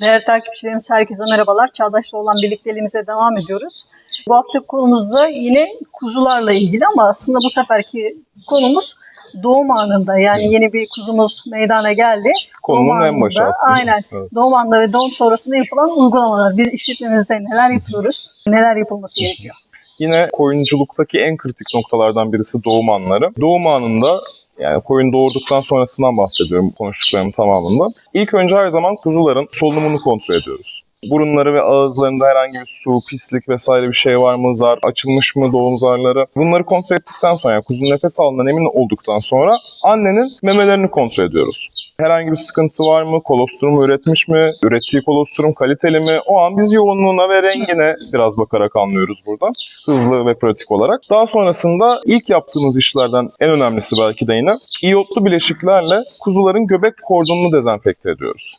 Değerli takipçilerimiz herkese merhabalar. Çağdaş'la olan birlikteliğimize devam ediyoruz. Bu hafta konumuzda yine kuzularla ilgili ama aslında bu seferki konumuz doğum anında. Yani yeni bir kuzumuz meydana geldi. Konunun Doğum en başı aslında. Aynen. Evet. Doğum anında ve doğum sonrasında yapılan uygulamalar. Biz işletmemizde neler yapıyoruz? Neler yapılması gerekiyor? Yine koyunculuktaki en kritik noktalardan birisi doğum anları. Doğum anında yani koyun doğurduktan sonrasından bahsediyorum konuştuklarımın tamamında. İlk önce her zaman kuzuların solunumunu kontrol ediyoruz. Burunları ve ağızlarında herhangi bir su, pislik vesaire bir şey var mı, zar açılmış mı doğum zarları. Bunları kontrol ettikten sonra, yani kuzunun nefes aldığından emin olduktan sonra annenin memelerini kontrol ediyoruz. Herhangi bir sıkıntı var mı, kolostrum üretmiş mi, ürettiği kolostrum kaliteli mi? O an biz yoğunluğuna ve rengine biraz bakarak anlıyoruz burada. Hızlı ve pratik olarak. Daha sonrasında ilk yaptığımız işlerden en önemlisi belki de yine iyotlu bileşiklerle kuzuların göbek kordonunu dezenfekte ediyoruz.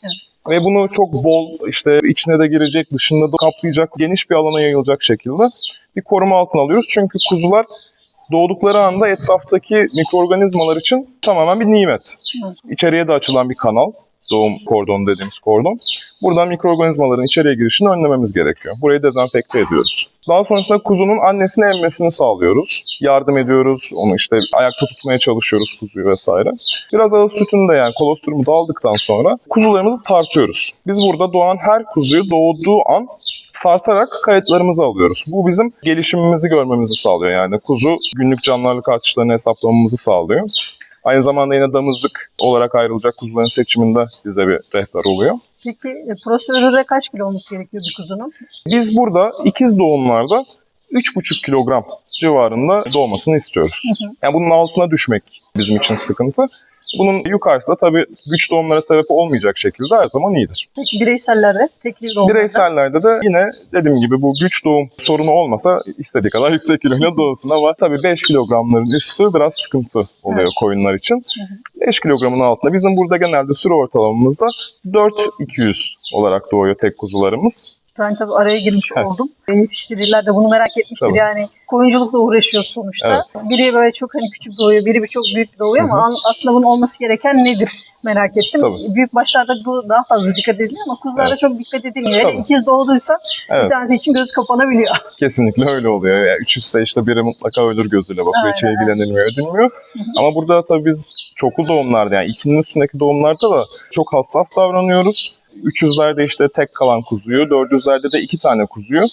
Ve bunu çok bol, işte içine de girecek, dışında da kaplayacak, geniş bir alana yayılacak şekilde bir koruma altına alıyoruz. Çünkü kuzular doğdukları anda etraftaki mikroorganizmalar için tamamen bir nimet. İçeriye de açılan bir kanal, doğum kordonu dediğimiz kordon. Buradan mikroorganizmaların içeriye girişini önlememiz gerekiyor. Burayı dezenfekte ediyoruz. Daha sonrasında kuzunun annesini emmesini sağlıyoruz. Yardım ediyoruz. Onu işte ayakta tutmaya çalışıyoruz kuzuyu vesaire. Biraz ağız sütünü de yani kolostrumu da aldıktan sonra kuzularımızı tartıyoruz. Biz burada doğan her kuzuyu doğduğu an tartarak kayıtlarımızı alıyoruz. Bu bizim gelişimimizi görmemizi sağlıyor. Yani kuzu günlük canlılık artışlarını hesaplamamızı sağlıyor. Aynı zamanda yine damızlık olarak ayrılacak kuzuların seçiminde bize bir rehber oluyor. Peki e, prosedürde kaç kilo olması gerekiyor bir kuzunun? Biz burada ikiz doğumlarda 3,5 kilogram civarında doğmasını istiyoruz. Hı hı. Yani bunun altına düşmek bizim için sıkıntı. Bunun yukarısı da tabii güç doğumlara sebep olmayacak şekilde her zaman iyidir. Peki bireysellerde, tekli doğumlarda? Bireysellerde de yine dediğim gibi bu güç doğum sorunu olmasa istediği kadar yüksek kiloyla doğsun ama tabii 5 kilogramların üstü biraz sıkıntı oluyor Evet. koyunlar için. Hı 5 kilogramın altında bizim burada genelde sürü ortalamamızda 4-200 olarak doğuyor tek kuzularımız. Ben tabii araya girmiş Evet. oldum. Yetiştiriciler de bunu merak etmiştir. Tabii. Yani koyunculukla uğraşıyor sonuçta. Evet. Biri böyle çok hani küçük doğuyor, biri bir çok büyük doğuyor ama Hı hı. an- aslında bunun olması gereken nedir merak ettim. Tabii. Büyük başlarda bu daha fazla dikkat ediliyor ama kuzularda Evet. çok dikkat edilmiyor. Tabii. İkiz doğduysa bir Evet. tanesi için göz kapanabiliyor. Kesinlikle öyle oluyor. Yani üçüzse işte biri mutlaka ölür gözüyle bakıyor. Hiç Aynen, ilgilenilmiyor, edilmiyor. Ama burada tabii biz çoklu doğumlarda yani ikinin üstündeki doğumlarda da çok hassas davranıyoruz. 300'lerde işte tek kalan kuzuyu, 400'lerde de iki tane kuzuyu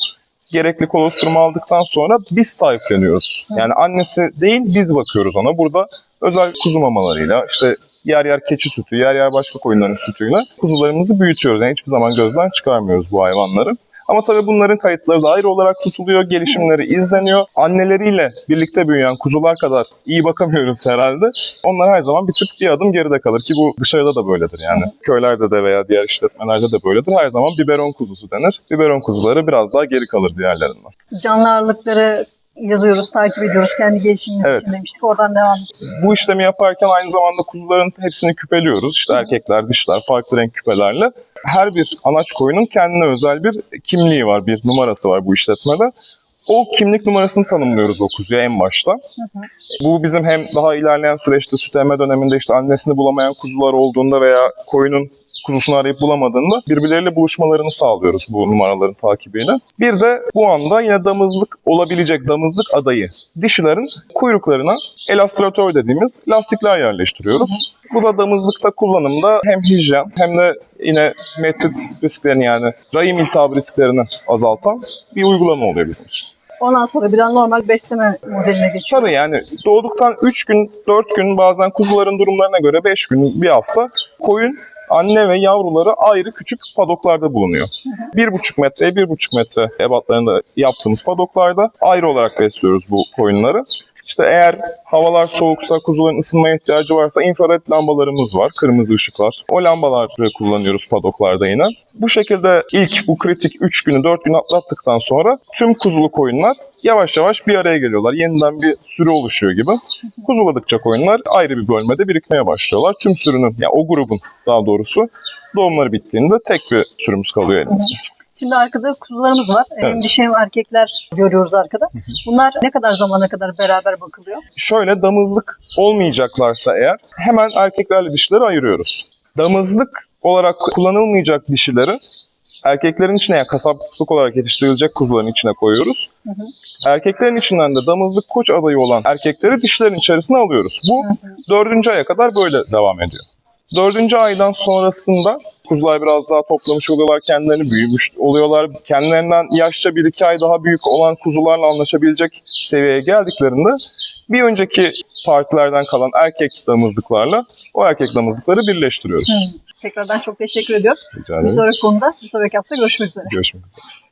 gerekli kolostrumu aldıktan sonra biz sahipleniyoruz. Yani annesi değil biz bakıyoruz ona. Burada özel kuzu mamalarıyla işte yer yer keçi sütü, yer yer başka koyunların sütüyle kuzularımızı büyütüyoruz. Yani hiçbir zaman gözden çıkarmıyoruz bu hayvanları. Ama tabii bunların kayıtları da ayrı olarak tutuluyor, gelişimleri izleniyor. Anneleriyle birlikte büyüyen kuzular kadar iyi bakamıyoruz herhalde. Onlar her zaman bir tık bir adım geride kalır ki bu dışarıda da böyledir yani. Köylerde de veya diğer işletmelerde de böyledir. Her zaman biberon kuzusu denir. Biberon kuzuları biraz daha geri kalır diğerlerinden. Canlı ağırlıkları yazıyoruz, takip ediyoruz. Kendi gelişimimiz Evet. için demiştik. Oradan devam edelim. Bu işlemi yaparken aynı zamanda kuzuların hepsini küpeliyoruz. İşte erkekler, dişler, farklı renk küpelerle. Her bir anaç koyunun kendine özel bir kimliği var, bir numarası var bu işletmede. O kimlik numarasını tanımlıyoruz o kuzuya en başta. Hı hı. Bu bizim hem daha ilerleyen süreçte süt emme döneminde işte annesini bulamayan kuzular olduğunda veya koyunun kuzusunu arayıp bulamadığında birbirleriyle buluşmalarını sağlıyoruz bu numaraların takibiyle. Bir de bu anda yine damızlık olabilecek damızlık adayı dişilerin kuyruklarına elastratör dediğimiz lastikler yerleştiriyoruz. Bu da damızlıkta kullanımda hem hijyen hem de yine metrit risklerini yani rahim iltihabı risklerini azaltan bir uygulama oluyor bizim için. Ondan sonra bir daha normal besleme modeline geçiyor. Tabii yani doğduktan 3 gün, 4 gün bazen kuzuların durumlarına göre 5 gün, bir hafta koyun anne ve yavruları ayrı küçük padoklarda bulunuyor. 1,5 metreye 1,5 metre ebatlarında yaptığımız padoklarda ayrı olarak besliyoruz bu koyunları. İşte eğer havalar soğuksa, kuzuların ısınmaya ihtiyacı varsa infrared lambalarımız var, kırmızı ışıklar. O lambaları kullanıyoruz padoklarda yine. Bu şekilde ilk bu kritik 3 günü 4 gün atlattıktan sonra tüm kuzulu koyunlar yavaş yavaş bir araya geliyorlar. Yeniden bir sürü oluşuyor gibi. Kuzuladıkça koyunlar ayrı bir bölmede birikmeye başlıyorlar. Tüm sürünün, yani o grubun daha doğrusu doğumları bittiğinde tek bir sürümüz kalıyor elimizde. Şimdi arkada kuzularımız var. Hem Evet. dişi erkekler görüyoruz arkada. Bunlar ne kadar zamana kadar beraber bakılıyor? Şöyle damızlık olmayacaklarsa eğer hemen erkeklerle dişileri ayırıyoruz. Damızlık olarak kullanılmayacak dişileri erkeklerin içine yani kasaplık olarak yetiştirilecek kuzuların içine koyuyoruz. Hı hı. Erkeklerin içinden de damızlık koç adayı olan erkekleri dişilerin içerisine alıyoruz. Bu Hı hı. dördüncü aya kadar böyle devam ediyor. Dördüncü aydan sonrasında kuzular biraz daha toplamış oluyorlar, kendilerini büyümüş oluyorlar. Kendilerinden yaşça bir iki ay daha büyük olan kuzularla anlaşabilecek seviyeye geldiklerinde bir önceki partilerden kalan erkek damızlıklarla o erkek damızlıkları birleştiriyoruz. Hı. Tekrardan çok teşekkür ediyorum. Rica Bir ederim. sonraki konuda, bir sonraki hafta görüşmek üzere. Görüşmek üzere.